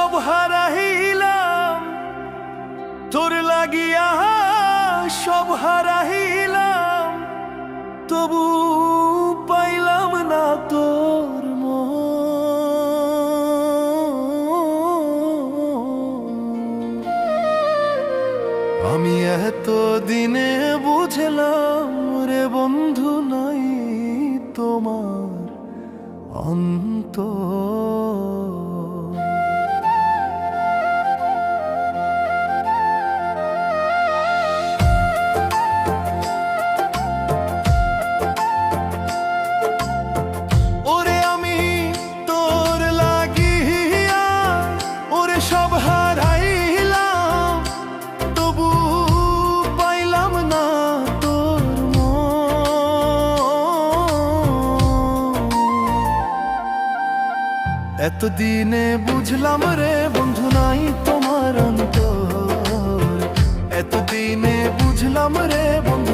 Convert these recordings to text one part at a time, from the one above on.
সব হারাইলাম, তোর লাগিয়া সব হারাইলাম, তবু পাইলাম না তোর। আমি এত দিনে বুঝলাম রে বন্ধু, নাই তোমার অন্ত এতদিনে বুঝলাম রে বন্ধু নাই তোমার অন্তর। এতদিনে বুঝলাম রে বন্ধু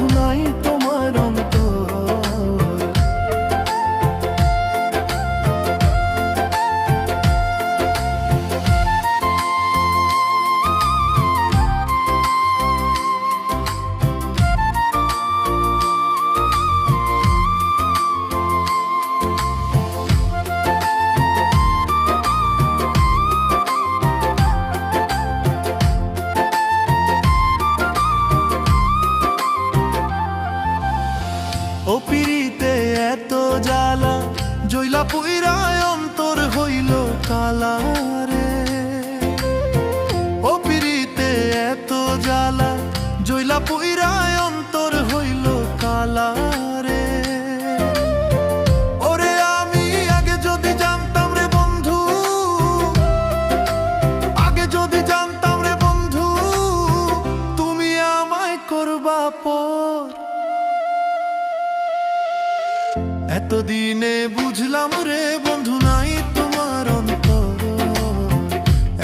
বুঝলাম রে বন্ধু নাই তোমার অন্তর।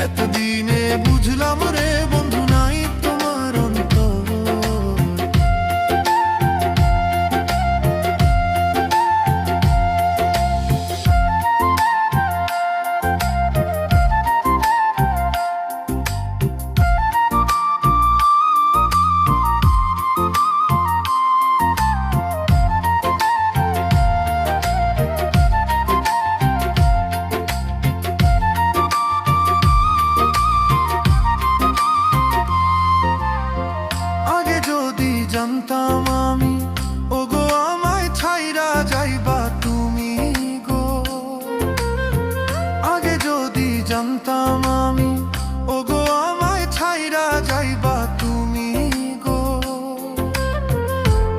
এতদিনে বুঝলাম রে জানতাম আমি আমায় ছাইরা যাইবা তুমি গো।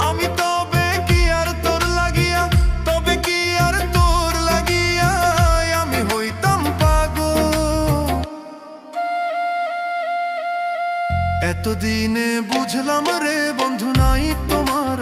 আমি তবে কি আর তোর লাগিয়া, তবে কি আর তোর লাগিয়া, আমি হইতাম পাগল। এতদিনে বুঝলাম রে বন্ধু, নাই তোমার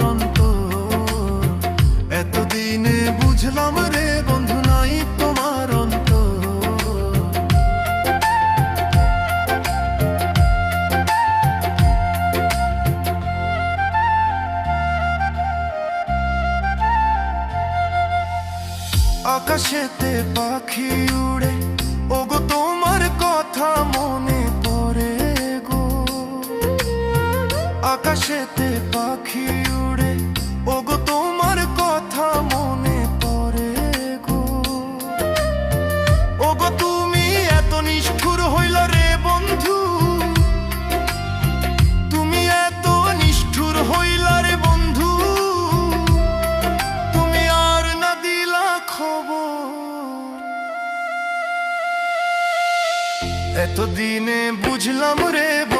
আকাশেতে পাখি উড়ে এতদিনে বুঝলাম রে